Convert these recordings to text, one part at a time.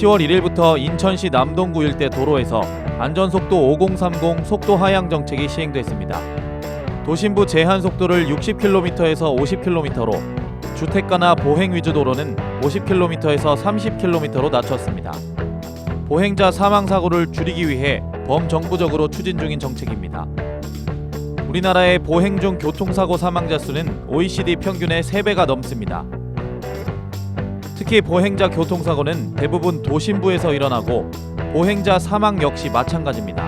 10월 1일부터 인천시 남동구 일대 도로에서 안전속도 5030 속도 하향 정책이 시행됐습니다. 도심부 제한 속도를 60km에서 50km로 주택가나 보행 위주 도로는 50km에서 30km로 낮췄습니다. 보행자 사망 사고를 줄이기 위해 범정부적으로 추진 중인 정책입니다. 우리나라의 보행 중 교통사고 사망자 수는 OECD 평균의 3배가 넘습니다. 특히 보행자 교통사고는 대부분 도심부에서 일어나고 보행자 사망 역시 마찬가지입니다.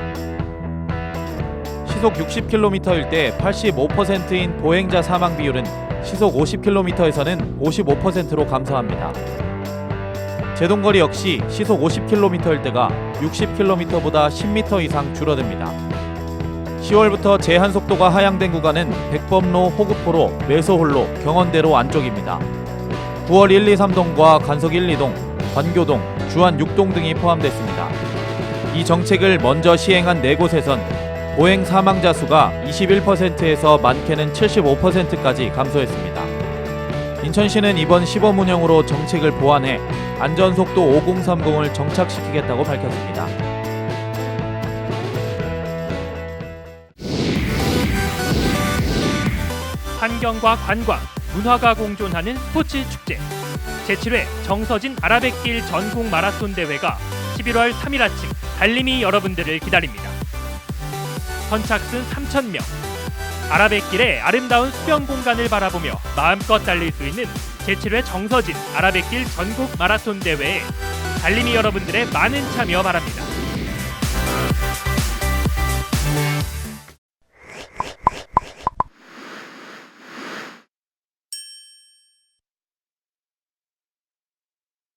시속 60km일 때 85%인 보행자 사망 비율은 시속 50km에서는 55%로 감소합니다. 제동거리 역시 시속 50km일 때가 60km보다 10m 이상 줄어듭니다. 10월부터 제한 속도가 하향된 구간은 백범로 호급포로 매소홀로 경원대로 안쪽입니다. 9월 1, 2, 3동과 간석 1, 2동, 관교동, 주안 6동 등이 포함됐습니다. 이 정책을 먼저 시행한 네 곳에선 보행 사망자 수가 21%에서 많게는 75%까지 감소했습니다. 인천시는 이번 시범 운영으로 정책을 보완해 안전속도 5030을 정착시키겠다고 밝혔습니다. 환경과 관광, 문화가 공존하는 스포츠 축제. 제7회 정서진 아라뱃길 전국 마라톤 대회가 11월 3일 아침 달림이 여러분들을 기다립니다. 선착순 3,000명. 아라뱃길의 아름다운 수변 공간을 바라보며 마음껏 달릴 수 있는 제7회 정서진 아라뱃길 전국 마라톤 대회에 달림이 여러분들의 많은 참여 바랍니다.